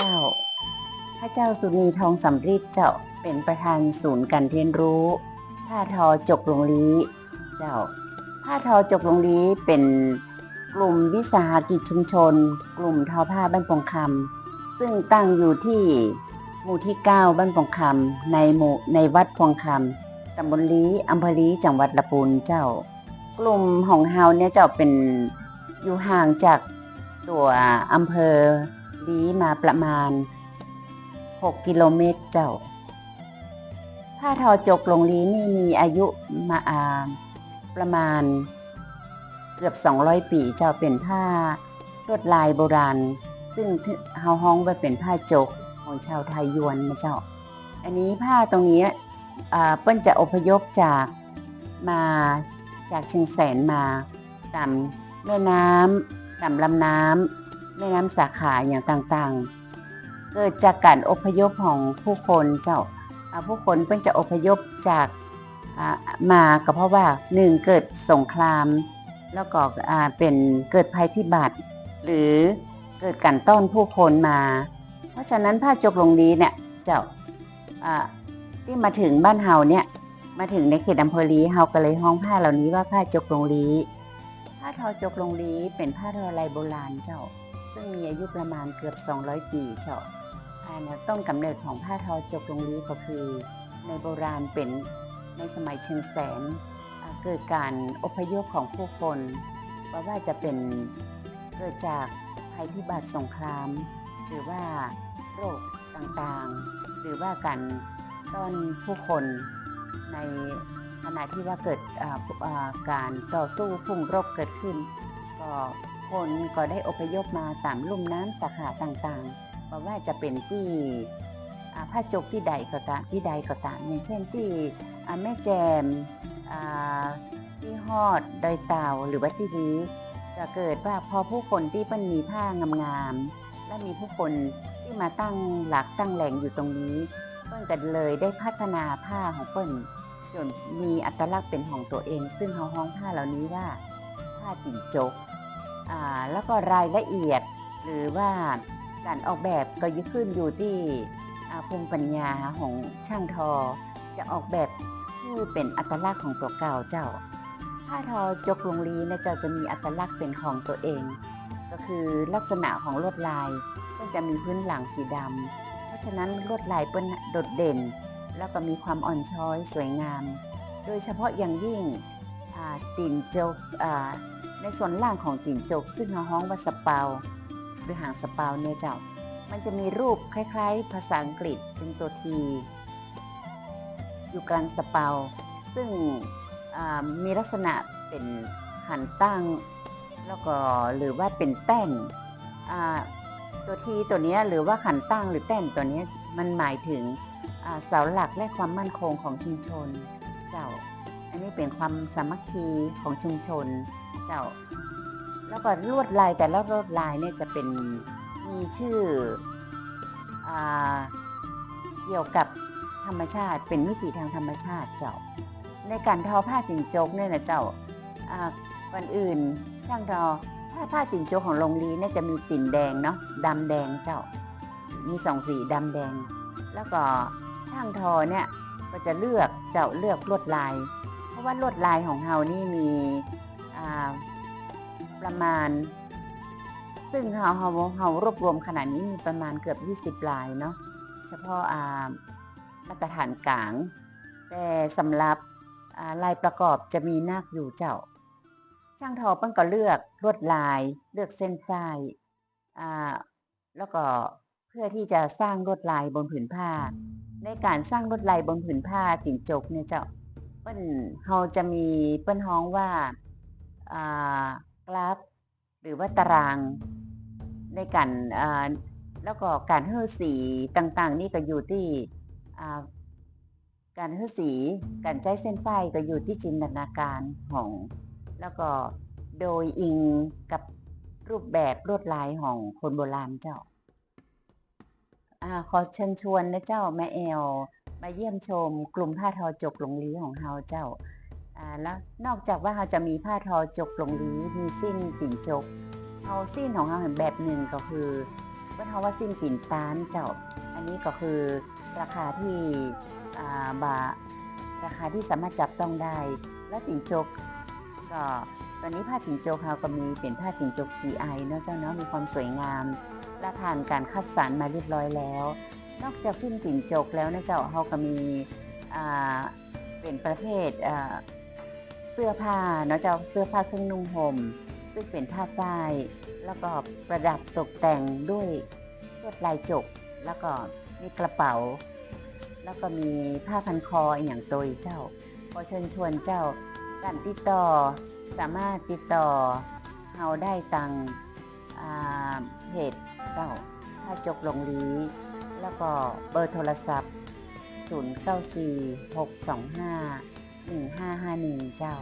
เจ้า พระเจ้าสุนีทองสำริดเจ้าเป็นประธานศูนย์การเรียนรู้ผ้าทอจกลงลีเจ้าผ้าทอจกลงลีเป็นกลุ่มวิสาหกิจชุมชน กลุ่มทอผ้าบ้านปงคำซึ่งตั้งอยู่ที่หมู่ที่ 9 บ้านปงคำในหมู่ในวัดพงคำตำบลลีอำเภอลีจังหวัดละปูนเจ้า กลุ่มของเฮาเนี่ยเจ้าเป็นอยู่ห่างจากตัวอำเภอ ลีมาประมาณ 6 กิโลเมตรเจ้า ผ้าทอจกลงลีนี่มีอายุมาอาประมาณเกือบ 200 ปีเจ้าเป็นผ้าลวดลายโบราณ ซึ่งเฮาฮ้องว่าเป็นผ้าจกของชาวไทยยวนนะเจ้า อันนี้ผ้าตรงนี้อ่าเปิ้นจะอพยพจากมาจากเชียงแสนมาตามแม่น้ำตามลำน้ำ แม่น้ำสาขาอย่างต่างๆ เกิดจากการอพยพของผู้คนเจ้าผู้คนเพิ่นจะอพยพจากมาก็เพราะว่าหนึ่งเกิดสงคราม แล้วก็เป็นเกิดภัยพิบัติ หรือเกิดการต้อนผู้คนมา เพราะฉะนั้นผ้าจกลงลีเนี่ยเจ้าอ่าที่มาถึงบ้านเฮาเนี่ยมาถึงในเขตอำเภอลีเฮาก็เลยห้องผ้าเหล่านี้ว่าผ้าจกลงลีผ้าทอจกลงลีเป็นผ้าทอลายโบราณเจ้า ซึ่งมีอายุประมาณเกือบ 200 ปีเจ้าอ่าแนวต้นกำเนิดของผ้าทอจกลงลีก็คือ ในโบราณเป็นในสมัยเชียงแสนเกิดการอพยพของผู้คนว่าว่าจะเป็นเกิดจากภัยพิบัติสงคราม หรือว่าโรคต่างๆ หรือว่าการต้อนผู้คนในขณะที่ว่าเกิดการต่อสู้พุ่งรบเกิดขึ้น ก็ คนก็ได้อพยพมาตามลุ่มน้ำสาขาต่างๆเพราะว่าจะเป็นที่ผ้าจกที่ใดก็ตามที่ใดก็ตามอย่างเช่นที่แม่แจมอ่าที่ฮอดดอยเต่าหรือว่าที่นี้จะเกิดว่าพอผู้คนที่เปิ้นมีผ้างามๆและมีผู้คนที่มาตั้งหลักตั้งแหล่งอยู่ตรงนี้เปิ้นกันเลยได้พัฒนาผ้าของเปิ้นจนมีอัตลักษณ์เป็นของตัวเอง ซึ่งเขาฮ้องผ้าเหล่านี้ว่าผ้าจิ่งจก แล้วก็รายละเอียด หรือว่าการออกแบบก็ยึดขึ้นอยู่ที่ภูมิปัญญาของช่างทอ จะออกแบบที่เป็นอัตลักษณ์ของตัวเก่าเจ้า ผ้าทอจกลงลีนะเจ้าจะมีอัตลักษณ์เป็นของตัวเอง ก็คือลักษณะของลวดลายก็จะมีพื้นหลังสีดำเพราะฉะนั้นลวดลายเปิ้นโดดเด่น แล้วก็มีความอ่อนช้อยสวยงาม โดยเฉพาะอย่างยิ่งติ่นจก ในส่วนล่างของติ่นจก ซึ่งเราฮ้องว่าสเปาหรือหางสเปาเนี่ยเจ้า มันจะมีรูปคล้ายๆ ภาษาอังกฤษเป็นตัวที อยู่กลางสเปา ซึ่งมีลักษณะเป็นหันตั้ง แล้วก็หรือว่าเป็นแต้นตัวทีตัวนี้หรือว่าขันตั้งหรือแต้นตัวนี้มันหมายถึงเสาหลักและความมั่นคงของชุมชน เจ้า อันนี้เป็นความสามัคคีของชุมชน เจ้า แล้วก็ลวดลายแต่ละลวดลายเนี่ยจะเป็นมีชื่ออเกี่ยวกับธรรมชาติเป็นมิติทางธรรมชาติเจ้า ในการทอผ้าติ่งโจกเนี่ยนะเจ้าอ่าก่อนอื่นช่างทอผ้าผ้าติ่งโจกของโรงลีเนี่ยจะมีติ่นแดงเนาะดำแดงเจ้า มีสองสีดำแดง แล้วก็ช่างทอเนี่ยก็จะเลือกเจ้าเลือกลวดลาย เพราะว่าลวดลายของเฮานี่มี ประมาณ ซึ่งเฮาเฮาเฮารวบรวมขนาดนี้มีประมาณเกือบ 20 ลายเนาะเฉพาะมาตรฐานกลาง แต่สำหรับลายประกอบจะมีนาคอยู่เจ้า ช่างทอเปิ้นก็เลือกลวดลาย เลือกเส้นฝ้ายแล้วก็เพื่อที่จะสร้างลวดลายบนผืนผ้า ในการสร้างลวดลายบนผืนผ้าจิ่งจกเนี่ยเจ้าเปิ้นเฮาจะมีเปิ้นฮ้องว่า กราฟ หรือว่าตารางในการแล้วก็การเฮือสีต่างๆ นี่ก็อยู่ที่การเฮือสีการใช้เส้นป้ายก็อยู่ที่จินตนาการของ แล้วก็โดยอิงกับรูปแบบลวดลายของคนโบราณเจ้าอขอเชิญชวนนะเจ้าแม่แอลมาเยี่ยมชมกลุ่มผ้าทอจกหลงลีของเฮาเจ้า แล้วนอกจากว่าเราจะมีผ้าทอจกลงลีมีสิ้นติ่งจกเอาสิ้นของเราเห็นแบบหนึ่งก็คือก็เท่าว่าสิ้นติ่นตานเจ้า อันนี้ก็คือราคาที่บาราคาที่สามารถจับต้องได้ และติ่งจกก็ตอนนี้ผ้าติ่งจกเราก็มีเป็นผ้าติ่งจก GI เนาะเจ้าเนาะมีความสวยงามและผ่านการคัดสรรมาเรียบร้อยแล้ว นอกจากสิ้นติ่งจกแล้วนะเจ้าเราก็มีเป็นประเภท สื้อผ้าเนาะเจ้าเสื้อผ้าเครื่องนุ่งห่ม ซึ่งเป็นผ้าฝ้าย แล้วก็ประดับตกแต่งด้วยลวดลายจก แล้วก็มีกระเป๋า แล้วก็มีผ้าพันคออย่างโดยเจ้าขอเชิญชวนเจ้าการติดต่อสามารถติดต่อเฮาได้ตังอ่าเพจเจ้าถ้าจกลงลีแล้วก็เบอร์โทรศัพท์ 094 625 1551 เจ้า